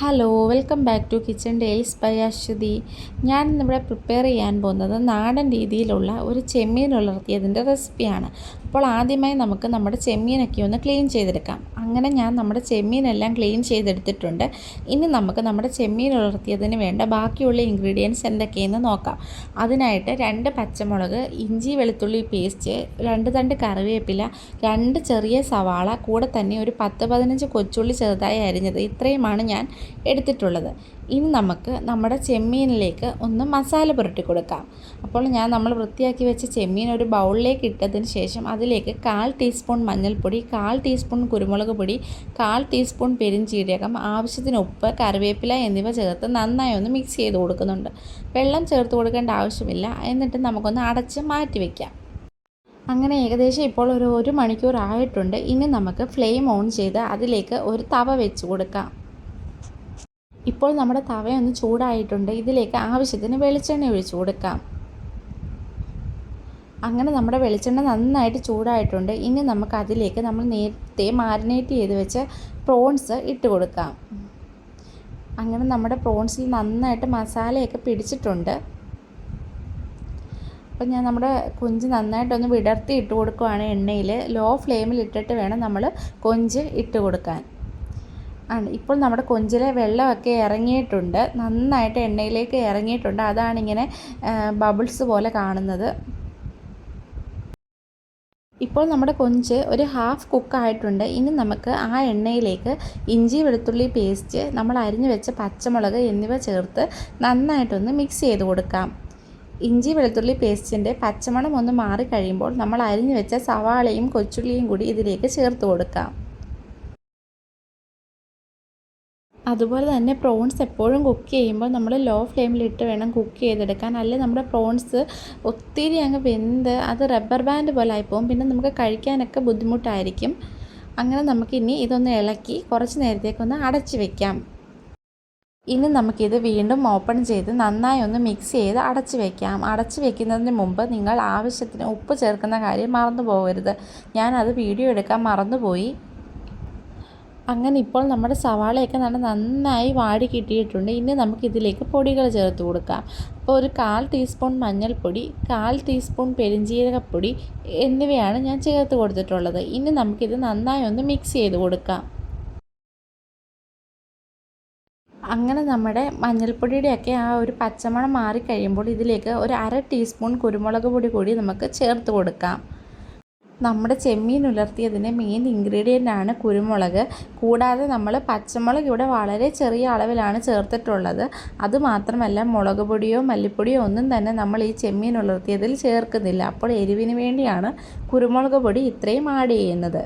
Hello welcome back to kitchen days by Aswathy ഞാൻ ഇന്നിവിടെ prepare ചെയ്യാൻ പോകുന്നത് നാടൻ രീതിയിലുള്ള ഒരു ചെമ്മീൻ ഉലർത്തിയതിന്റെ റെസിപ്പിയാണ് അപ്പോൾ ആദ്യമായി നമുക്ക് നമ്മുടെ ചെമ്മീനൊക്കെ ഒന്ന് ക്ലീൻ ചെയ്തെടുക്കാം. അങ്ങനെ ഞാൻ നമ്മുടെ ചെമ്മീനെല്ലാം ക്ലീൻ ചെയ്തെടുത്തിട്ടുണ്ട്. ഇനി നമുക്ക് നമ്മുടെ ചെമ്മീൻ ഉലർത്തിയതിന് വേണ്ട ബാക്കിയുള്ള ഇൻഗ്രീഡിയൻസ് എന്തൊക്കെയെന്ന് നോക്കാം. അതിനായിട്ട് രണ്ട് പച്ചമുളക് ഇഞ്ചി വെളുത്തുള്ളി പേസ്റ്റ് രണ്ട് തണ്ട് കറിവേപ്പില രണ്ട് ചെറിയ സവാള കൂടെ തന്നെ ഒരു പത്ത് പതിനഞ്ച് കൊച്ചുള്ളി ചെറുതായി അരിഞ്ഞത്. ഇത്രയുമാണ് ഞാൻ എടുത്തിട്ടുള്ളത്. ഇനി നമുക്ക് നമ്മുടെ ചെമ്മീനിലേക്ക് ഒന്ന് മസാല പുരട്ടി കൊടുക്കാം. അപ്പോൾ ഞാൻ നമ്മൾ വൃത്തിയാക്കി വെച്ച ചെമ്മീൻ ഒരു ബൗളിലേക്ക് ഇട്ടതിന് ശേഷം അതിലേക്ക് കാൽ ടീസ്പൂൺ മഞ്ഞൾപ്പൊടി കാൽ ടീസ്പൂൺ കുരുമുളക് പൊടി കാൽ ടീസ്പൂൺ പെരിഞ്ചീരകം ആവശ്യത്തിന് ഉപ്പ് കറിവേപ്പില എന്നിവ ചേർത്ത് നന്നായി ഒന്ന് മിക്സ് ചെയ്ത് കൊടുക്കുന്നുണ്ട്. വെള്ളം ചേർത്ത് കൊടുക്കേണ്ട ആവശ്യമില്ല. എന്നിട്ട് നമുക്കൊന്ന് അടച്ച് മാറ്റി വയ്ക്കാം അങ്ങനെ ഏകദേശം ഇപ്പോൾ ഒരു ഒരു മണിക്കൂർ ആയിട്ടുണ്ട് ഇനി നമുക്ക് ഫ്ലെയിം ഓൺ ചെയ്ത് അതിലേക്ക് ഒരു തവ വെച്ച് കൊടുക്കാം. ഇപ്പോൾ നമ്മുടെ തവയൊന്ന് ചൂടായിട്ടുണ്ട്. ഇതിലേക്ക് ആവശ്യത്തിന് വെളിച്ചെണ്ണ ഒഴിച്ചു കൊടുക്കാം. അങ്ങനെ നമ്മുടെ വെളിച്ചെണ്ണ നന്നായിട്ട് ചൂടായിട്ടുണ്ട്. ഇനി നമുക്ക് അതിലേക്ക് നമ്മൾ നേരത്തെ മാരിനേറ്റ് ചെയ്ത് വെച്ച പ്രോൺസ് ഇട്ട് കൊടുക്കാം. അങ്ങനെ നമ്മുടെ പ്രോൺസിൽ നന്നായിട്ട് മസാലയൊക്കെ പിടിച്ചിട്ടുണ്ട്. അപ്പോൾ ഞാൻ നമ്മുടെ കൊഞ്ച് നന്നായിട്ടൊന്ന് വിടർത്തി ഇട്ട് കൊടുക്കുവാണ് എണ്ണയിൽ. ലോ ഫ്ലെയിമിൽ ഇട്ടിട്ട് വേണം നമ്മൾ കൊഞ്ച് ഇട്ട് കൊടുക്കാൻ. ആണ്. ഇപ്പോൾ നമ്മുടെ കൊഞ്ചിലെ വെള്ളമൊക്കെ ഇറങ്ങിയിട്ടുണ്ട്. നന്നായിട്ട് എണ്ണയിലേക്ക് ഇറങ്ങിയിട്ടുണ്ട്. അതാണിങ്ങനെ ബബിൾസ് പോലെ കാണുന്നത്. ഇപ്പോൾ നമ്മുടെ കൊഞ്ച് ഒരു ഹാഫ് കുക്കായിട്ടുണ്ട് ഇനി നമുക്ക് ആ എണ്ണയിലേക്ക് ഇഞ്ചി വെളുത്തുള്ളി പേസ്റ്റ് നമ്മൾ അരിഞ്ഞു വെച്ച പച്ചമുളക് എന്നിവ ചേർത്ത് നന്നായിട്ടൊന്ന് മിക്സ് ചെയ്ത് കൊടുക്കാം. ഇഞ്ചി വെളുത്തുള്ളി പേസ്റ്റിന്റെ പച്ചമണം ഒന്ന് മാറിക്കഴിയുമ്പോൾ നമ്മൾ അരിഞ്ഞു വെച്ച സവാളയും കൊച്ചുള്ളിയും കൂടി ഇതിലേക്ക് ചേർത്ത് കൊടുക്കാം. അതുപോലെ തന്നെ പ്രോൺസ് എപ്പോഴും കുക്ക് ചെയ്യുമ്പോൾ നമ്മൾ ലോ ഫ്ലെയിമിലിട്ട് വേണം കുക്ക് ചെയ്തെടുക്കാൻ. അല്ലെങ്കിൽ നമ്മുടെ പ്രോൺസ് ഒത്തിരി അങ്ങ് വെന്ത് അത് റബ്ബർ ബാൻഡ് പോലെ ആയിപ്പോവും. പിന്നെ നമുക്ക് കഴിക്കാനൊക്കെ ബുദ്ധിമുട്ടായിരിക്കും. അങ്ങനെ നമുക്കിനി ഇതൊന്ന് ഇളക്കി കുറച്ച് നേരത്തേക്കൊന്ന് അടച്ച് വെക്കാം. ഇനി നമുക്കിത് വീണ്ടും ഓപ്പൺ ചെയ്ത് നന്നായി ഒന്ന് മിക്സ് ചെയ്ത് അടച്ച് വയ്ക്കാം അടച്ച് വയ്ക്കുന്നതിന് മുമ്പ് നിങ്ങൾ ആവശ്യത്തിന് ഉപ്പ് ചേർക്കുന്ന കാര്യം മറന്നു പോകരുത് ഞാനത് വീഡിയോ എടുക്കാൻ മറന്നുപോയി. അങ്ങനെ ഇപ്പോൾ നമ്മുടെ സവാളയൊക്കെ നല്ല നന്നായി വാടി കിട്ടിയിട്ടുണ്ട്. ഇനി നമുക്കിതിലേക്ക് പൊടികൾ ചേർത്ത് കൊടുക്കാം. അപ്പോൾ ഒരു കാൽ ടീസ്പൂൺ മഞ്ഞൾപ്പൊടി കാൽ ടീസ്പൂൺ പെരിഞ്ജീരകപ്പൊടി എന്നിവയാണ് ഞാൻ ചേർത്ത് കൊടുത്തിട്ടുള്ളത്. ഇനി നമുക്കിത് നന്നായി ഒന്ന് മിക്സ് ചെയ്ത് കൊടുക്കാം. അങ്ങനെ നമ്മുടെ മഞ്ഞൾപ്പൊടിയുടെയൊക്കെ ആ ഒരു പച്ചമണം മാറിക്കഴിയുമ്പോൾ ഇതിലേക്ക് ഒരു അര ടീസ്പൂൺ കുരുമുളക് പൊടി കൂടി നമുക്ക് ചേർത്ത് കൊടുക്കാം. നമ്മുടെ ചെമ്മീൻ ഉലർത്തിയതിന്റെ മെയിൻ ഇൻഗ്രീഡിയന്റ് ആണ് കുരുമുളക്. കൂടാതെ നമ്മൾ പച്ചമുളക് ഇവിടെ വളരെ ചെറിയ അളവിലാണ് ചേർത്തിട്ടുള്ളത്. അതുമാത്രമല്ല മുളക് പൊടിയോ മല്ലിപ്പൊടിയോ ഒന്നും തന്നെ നമ്മൾ ഈ ചെമ്മീൻ ഉലർത്തിയതിൽ ചേർക്കുന്നില്ല. അപ്പോൾ എരിവിന് വേണ്ടിയാണ് കുരുമുളക് പൊടി ഇത്രയും ആഡ് ചെയ്യുന്നത്.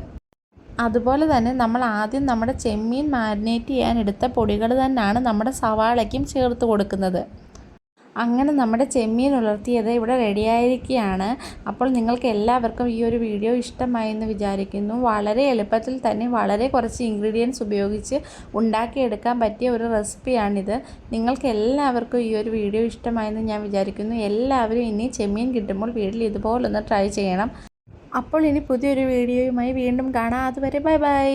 അതുപോലെ തന്നെ നമ്മൾ ആദ്യം നമ്മുടെ ചെമ്മീൻ മാരിനേറ്റ് ചെയ്യാൻ എടുത്ത പൊടികൾ തന്നെയാണ് നമ്മുടെ സവാളയ്ക്കും ചേർത്ത് കൊടുക്കുന്നത്. അങ്ങനെ നമ്മുടെ ചെമ്മീൻ ഉലർത്തിയത് ഇവിടെ റെഡിയായിരിക്കുകയാണ്. അപ്പോൾ നിങ്ങൾക്ക് എല്ലാവർക്കും ഈ ഒരു വീഡിയോ ഇഷ്ടമായി എന്ന് വിചാരിക്കുന്നു. വളരെ എളുപ്പത്തിൽ തന്നെ വളരെ കുറച്ച് ഇൻഗ്രീഡിയൻസ് ഉപയോഗിച്ച് ഉണ്ടാക്കിയെടുക്കാൻ പറ്റിയ ഒരു റെസിപ്പിയാണിത്. നിങ്ങൾക്ക് എല്ലാവർക്കും ഈ ഒരു വീഡിയോ ഇഷ്ടമായെന്ന് ഞാൻ വിചാരിക്കുന്നു. എല്ലാവരും ഇനി ചെമ്മീൻ കിട്ടുമ്പോൾ വീട്ടിൽ ഇതുപോലൊന്ന് ട്രൈ ചെയ്യണം. അപ്പോൾ ഇനി പുതിയൊരു വീഡിയോയുമായി വീണ്ടും കാണാം. അതുവരെ ബൈ ബൈ.